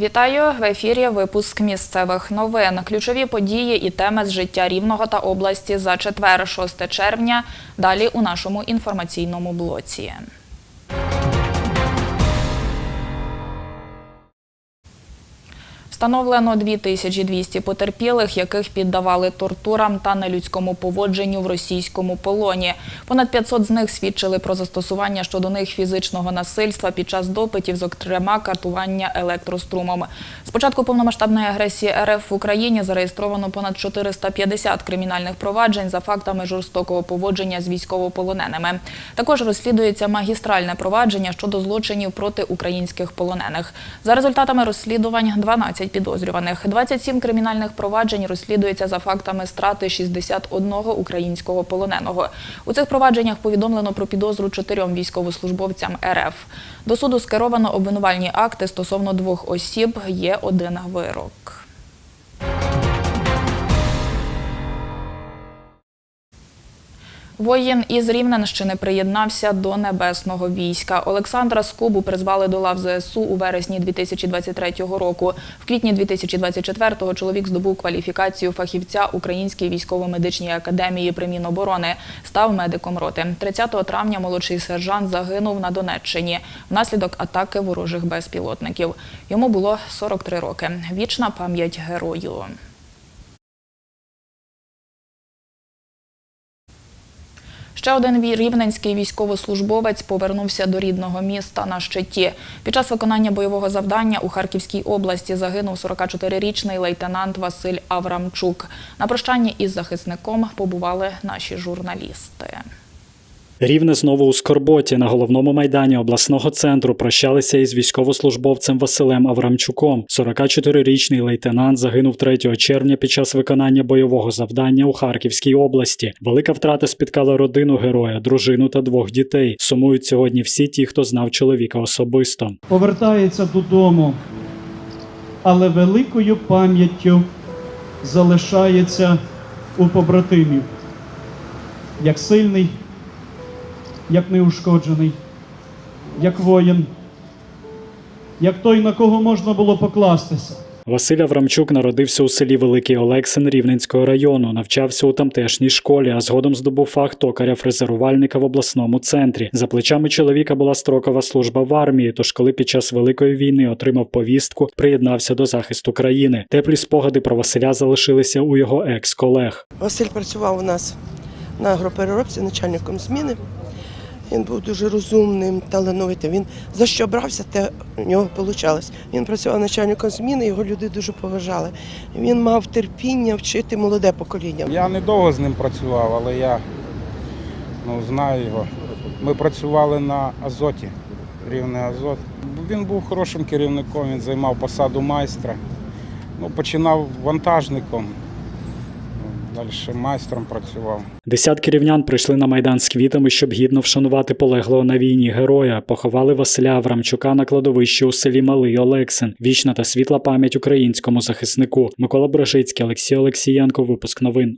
Вітаю в ефірі. Випуск місцевих новин. Ключові події і теми з життя рівного та області за четвер, 6 червня. Далі у нашому інформаційному блоці. Встановлено 2200 потерпілих, яких піддавали тортурам та нелюдському поводженню в російському полоні. Понад 500 з них свідчили про застосування щодо них фізичного насильства під час допитів, зокрема катування електрострумом. З початку повномасштабної агресії РФ в Україні зареєстровано понад 450 кримінальних проваджень за фактами жорстокого поводження з військовополоненими. Також розслідується магістральне провадження щодо злочинів проти українських полонених. За результатами розслідувань 12 підозрюваних. 27 кримінальних проваджень розслідується за фактами страти 61 українського полоненого. У цих провадженнях повідомлено про підозру чотирьом військовослужбовцям РФ. До суду скеровано обвинувальні акти стосовно двох осіб. Є один вирок. Воїн із Рівненщини приєднався до небесного війська. Олександра Скобу призвали до лав ЗСУ у вересні 2023 року. В квітні 2024-го чоловік здобув кваліфікацію фахівця Української військово-медичній академії при Міноборони. Став медиком роти. 30 травня молодший сержант загинув на Донеччині внаслідок атаки ворожих безпілотників. Йому було 43 роки. Вічна пам'ять герою. Ще один рівненський військовослужбовець повернувся до рідного міста на щиті. Під час виконання бойового завдання у Харківській області загинув 44-річний лейтенант Василь Аврамчук. На прощанні із захисником побували наші журналісти. Рівне знову у Скорботі на головному майдані обласного центру прощалися із військовослужбовцем Василем Аврамчуком. 44-річний лейтенант загинув 3 червня під час виконання бойового завдання у Харківській області. Велика втрата спіткала родину героя, дружину та двох дітей. Сумують сьогодні всі ті, хто знав чоловіка особисто. повертається додому, але великою пам'яттю залишається у побратимів, як сильний, як неушкоджений, як воїн, як той, на кого можна було покластися. Василь Аврамчук народився у селі Великий Олексин Рівненського району, навчався у тамтешній школі, а згодом здобув фах токаря-фрезерувальника в обласному центрі. За плечами чоловіка була строкова служба в армії. Тож, коли під час великої війни отримав повістку, приєднався до захисту країни. Теплі спогади про Василя залишилися у його екс-колег. Василь працював у нас на агропереробці начальником зміни. Він був дуже розумним, талановитим. Він за що брався, те у нього вийшло. Він працював начальником зміни, його люди дуже поважали. Він мав терпіння вчити молоде покоління. Я недовго з ним працював, але я ну, знаю його. Ми працювали на Азоті, рівне Азот. Він був хорошим керівником, він займав посаду майстра. Ну, починав вантажником, далі майстром працював. Десятки рівнян прийшли на майдан з квітами, щоб гідно вшанувати полеглого на війні героя. Поховали Василя Аврамчука на кладовищі у селі Малий Олексин. Вічна та світла пам'ять українському захиснику. Микола Брожицький, Олексій Олексієнко. Випуск новин.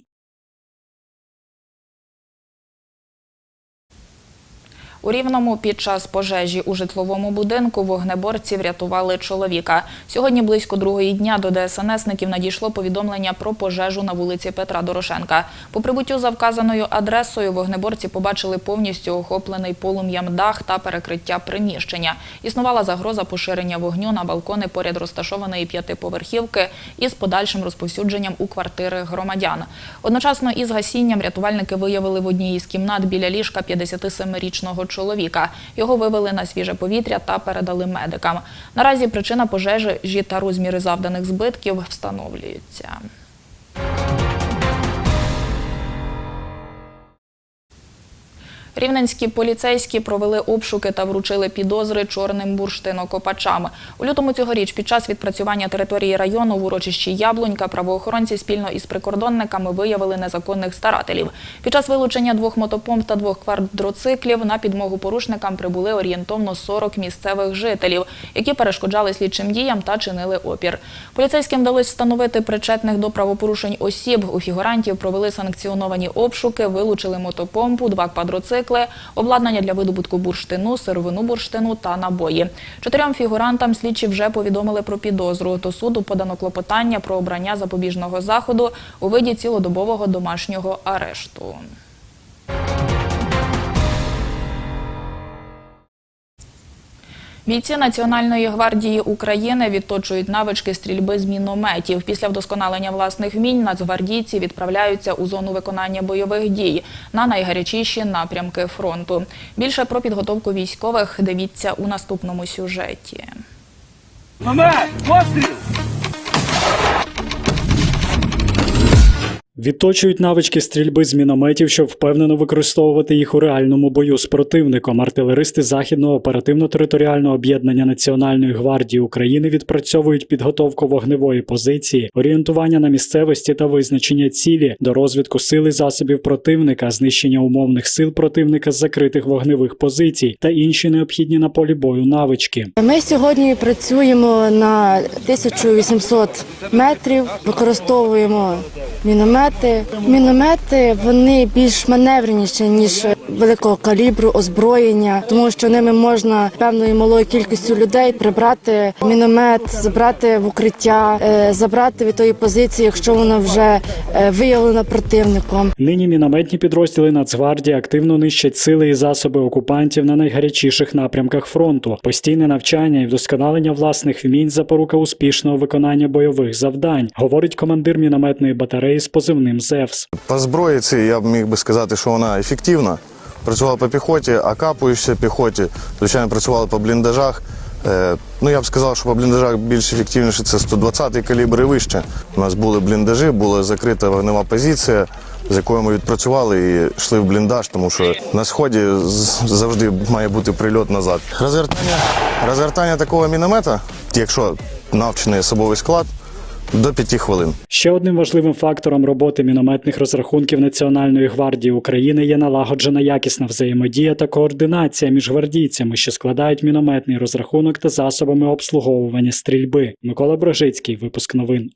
У Рівному під час пожежі у житловому будинку вогнеборці врятували чоловіка. Сьогодні близько другої дня до ДСНСників надійшло повідомлення про пожежу на вулиці Петра Дорошенка. По прибуттю за вказаною адресою вогнеборці побачили повністю охоплений полум'ям дах та перекриття приміщення. Існувала загроза поширення вогню на балкони поряд розташованої п'ятиповерхівки із подальшим розповсюдженням у квартири громадян. Одночасно із гасінням рятувальники виявили в одній із кімнат біля ліжка 57-річного чоловіка. Його вивели на свіже повітря та передали медикам. Наразі причина пожежі та розміри завданих збитків встановлюються. Рівненські поліцейські провели обшуки та вручили підозри чорним бурштинокопачам. У лютому цьогоріч під час відпрацювання території району в урочищі Яблунька правоохоронці спільно із прикордонниками виявили незаконних старателів. Під час вилучення двох мотопомп та двох квадроциклів на підмогу порушникам прибули орієнтовно 40 місцевих жителів, які перешкоджали слідчим діям та чинили опір. Поліцейським вдалося встановити причетних до правопорушень осіб. У фігурантів провели санкціоновані обшуки, вилучили мотопомпу, два квадроцикли мотоцикли, обладнання для видобутку бурштину, сировину бурштину та набої. Чотирьом фігурантам слідчі вже повідомили про підозру. До суду подано клопотання про обрання запобіжного заходу у виді цілодобового домашнього арешту. Бійці Національної гвардії України відточують навички стрільби з мінометів. Після вдосконалення власних вмінь нацгвардійці відправляються у зону виконання бойових дій на найгарячіші напрямки фронту. Більше про підготовку військових дивіться у наступному сюжеті. Момент! Постріл! Відточують навички стрільби з мінометів, щоб впевнено використовувати їх у реальному бою з противником. Артилеристи західного оперативно-територіального об'єднання Національної гвардії України відпрацьовують підготовку вогневої позиції, орієнтування на місцевості та визначення цілі до розвитку сили засобів противника, знищення умовних сил противника з закритих вогневих позицій та інші необхідні на полі бою навички. Ми сьогодні працюємо на 1800 метрів, використовуємо міномети. Міномети вони більш маневреніші ніж великого калібру озброєння, тому що ними можна певною малою кількістю людей прибрати міномет, забрати в укриття, е, забрати від тої позиції, якщо вона вже е, виявлена противником. Нині мінометні підрозділи Нацгвардії активно нищать сили і засоби окупантів на найгарячіших напрямках фронту. Постійне навчання і вдосконалення власних вмінь запорука успішного виконання бойових завдань, говорить командир мінометної батареї з позивним ЗЕВС. По зброї цій я б міг би сказати, що вона ефективна. Працювала по піхоті, окапуючися піхоті, звичайно, працювала по бліндажах. Е, ну, я б сказав, що по бліндажах більш ефективніше це 120-й калібр і вище. У нас були бліндажі, була закрита вогнева позиція, з якою ми відпрацювали і йшли в бліндаж, тому що на сході завжди має бути прильот назад. Розвертання, розвертання такого міномета, якщо навчений особовий склад, до 5 хвилин. Ще одним важливим фактором роботи мінометних розрахунків Національної гвардії України є налагоджена якісна взаємодія та координація між гвардійцями, що складають мінометний розрахунок та засобами обслуговування стрільби. Микола Брожицький, випуск новин.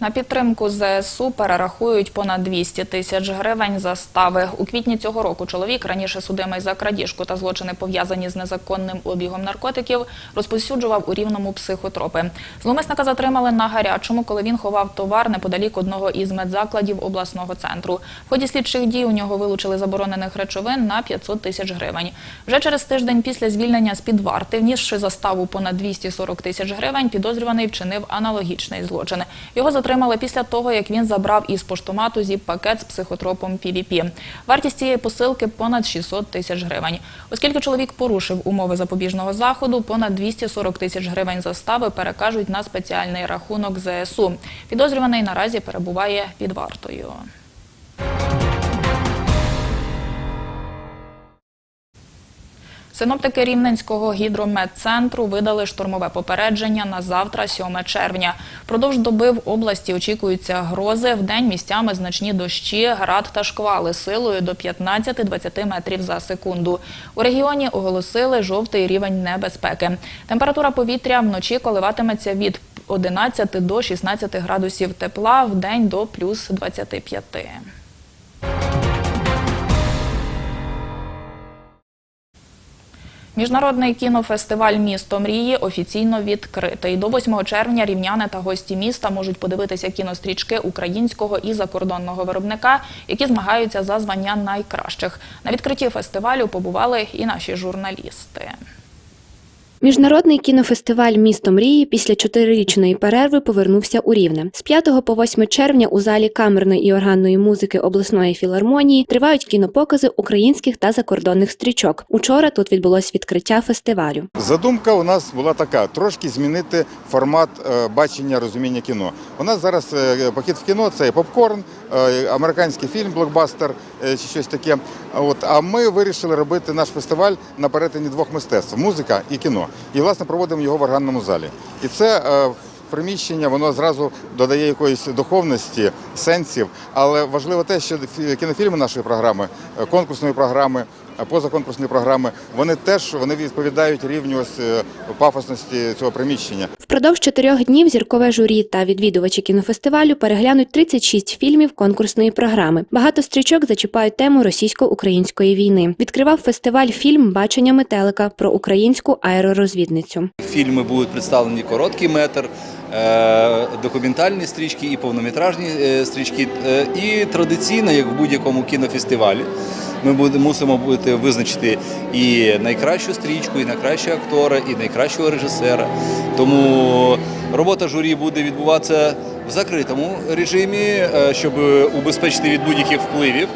На підтримку ЗСУ перерахують понад 200 тисяч гривень застави. У квітні цього року чоловік, раніше судимий за крадіжку та злочини пов'язані з незаконним обігом наркотиків, розповсюджував у рівному психотропи. Зловмисника затримали на гарячому, коли він ховав товар неподалік одного із медзакладів обласного центру. В ході слідчих дій у нього вилучили заборонених речовин на 500 тисяч гривень. Вже через тиждень після звільнення з під варти, внісши заставу понад 240 тисяч гривень, підозрюваний вчинив аналогічний злочин. Його затримали після того, як він забрав із поштомату зіп-пакет з психотропом PVP. Вартість цієї посилки понад 600 тисяч гривень. Оскільки чоловік порушив умови запобіжного заходу, понад 240 тисяч гривень застави перекажуть на спеціальний рахунок ЗСУ. Підозрюваний наразі перебуває під вартою. Синоптики Рівненського гідрометцентру видали штормове попередження на завтра, 7 червня. Впродовж доби в області очікуються грози. Вдень місцями значні дощі, град та шквали силою до 15-20 метрів за секунду. У регіоні оголосили жовтий рівень небезпеки. Температура повітря вночі коливатиметься від 11 до 16 градусів тепла, вдень до плюс 25. Міжнародний кінофестиваль Місто мрії офіційно відкритий. До 8 червня рівняни та гості міста можуть подивитися кінострічки українського і закордонного виробника, які змагаються за звання найкращих. На відкритті фестивалю побували і наші журналісти. Міжнародний кінофестиваль Місто мрії після чотирирічної перерви повернувся у Рівне. З 5 по 8 червня у залі камерної і органної музики обласної філармонії тривають кінопокази українських та закордонних стрічок. Учора тут відбулось відкриття фестивалю. Задумка у нас була така: трошки змінити формат е, бачення розуміння кіно. У нас зараз е, похід в кіно це попкорн, е, американський фільм, блокбастер чи щось таке. От а ми вирішили робити наш фестиваль на перетині двох мистецтв музика і кіно. І власне проводимо його в органному залі. І це е, приміщення воно зразу додає якоїсь духовності, сенсів. Але важливо те, що кінофільми нашої програми, е, конкурсної програми. Позаконкурсні програми, вони теж вони відповідають рівню ось е, пафосності цього приміщення. Впродовж чотирьох днів зіркове журі та відвідувачі кінофестивалю переглянуть 36 фільмів конкурсної програми. Багато стрічок зачіпають тему російсько-української війни. Відкривав фестиваль фільм Бачення метелика про українську аеророзвідницю. Фільми будуть представлені короткий метр, документальні стрічки і повнометражні е, стрічки. Е, І традиційно, як в будь-якому кінофестивалі, ми мусимо бути визначити і найкращу стрічку, і найкращого актора, і найкращого режисера. Тому робота журі буде відбуватися в закритому режимі, е, щоб убезпечити від будь-яких впливів.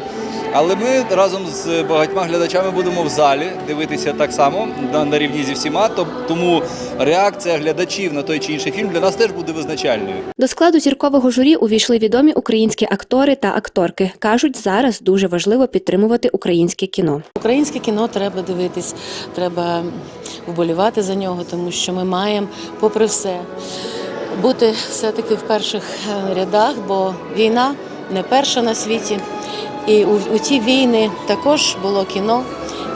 Але ми разом з багатьма глядачами будемо в залі дивитися так само на, на рівні зі всіма. Тому реакція глядачів на той чи інший фільм для нас теж буде визначальною. До складу зіркового журі увійшли відомі українські актори та акторки. кажуть, зараз дуже важливо підтримувати українське кіно. Українське кіно треба дивитись, треба вболівати за нього, тому що ми маємо, попри все, бути все-таки в перших е, рядах, бо війна не перша на світі. І у, у ті війни також було кіно,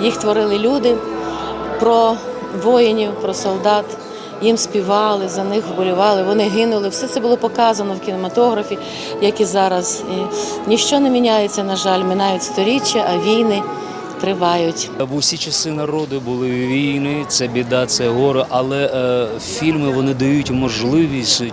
їх творили люди про воїнів, про солдат. Їм співали, за них вболівали, вони гинули. Все це було показано в кінематографі, як і зараз. І ніщо не міняється, на жаль, минають сторіччя, а війни тривають. В усі часи народу були війни, це біда, це горе, але е, фільми вони дають можливість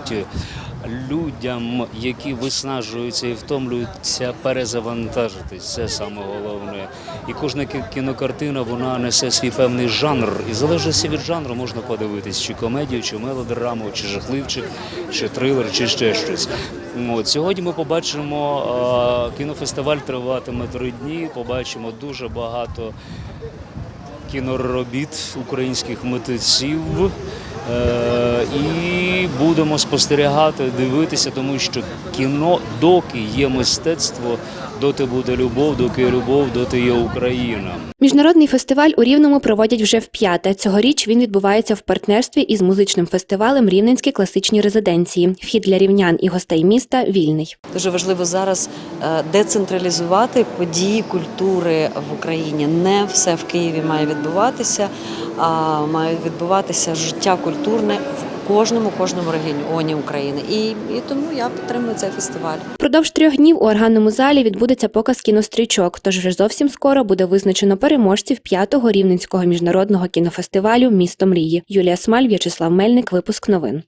людям, які виснажуються і втомлюються, перезавантажитись. Це саме головне. І кожна кінокартина вона несе свій певний жанр. І в залежності від жанру можна подивитись, чи комедію, чи мелодраму, чи жахливчик, чи трилер, чи ще щось. От сьогодні ми побачимо кінофестиваль триватиме три дні. Побачимо дуже багато кіноробіт українських митців. Е, і будемо спостерігати, дивитися, тому що кіно, доки є мистецтво, доти буде любов, доки любов, доти є Україна. Міжнародний фестиваль у Рівному проводять вже вп'яте. Цьогоріч він відбувається в партнерстві із музичним фестивалем Рівненські класичні резиденції. Вхід для рівнян і гостей міста вільний. Дуже важливо зараз е, децентралізувати події культури в Україні. Не все в Києві має відбуватися, а має відбуватися життя культурне в кожному кожному регіоні України. І, і тому я підтримую цей фестиваль. Продовж трьох днів у органному залі відбудеться показ кінострічок. Тож вже зовсім скоро буде визначено переможців п'ятого рівненського міжнародного кінофестивалю Місто мрії. Юлія Смаль, В'ячеслав Мельник. Випуск новин.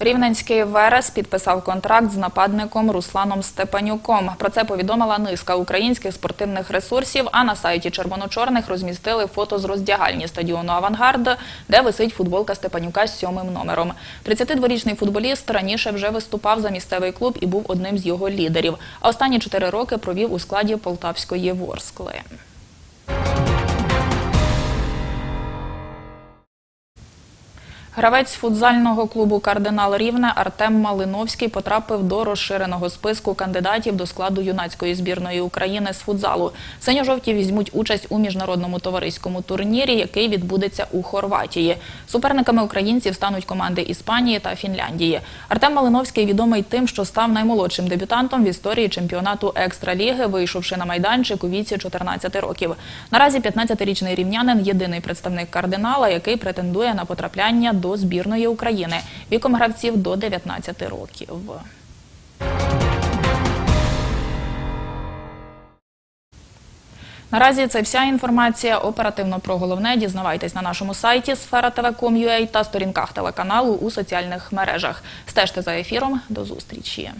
Рівненський Верес підписав контракт з нападником Русланом Степанюком. Про це повідомила низка українських спортивних ресурсів. А на сайті червоно-чорних розмістили фото з роздягальні стадіону Авангард, де висить футболка Степанюка з сьомим номером. 32-річний футболіст раніше вже виступав за місцевий клуб і був одним з його лідерів. А останні чотири роки провів у складі Полтавської Ворскли. Гравець футзального клубу Кардинал Рівне Артем Малиновський потрапив до розширеного списку кандидатів до складу юнацької збірної України з футзалу. Синьо-жовті візьмуть участь у міжнародному товариському турнірі, який відбудеться у Хорватії. Суперниками українців стануть команди Іспанії та Фінляндії. Артем Малиновський відомий тим, що став наймолодшим дебютантом в історії чемпіонату екстраліги, вийшовши на майданчик у віці 14 років. Наразі 15-річний рівнянин єдиний представник кардинала, який претендує на потрапляння до збірної України віком гравців до 19 років. Наразі це вся інформація. Оперативно про головне дізнавайтесь на нашому сайті sfera.tv.com.ua та сторінках телеканалу у соціальних мережах. Стежте за ефіром. До зустрічі.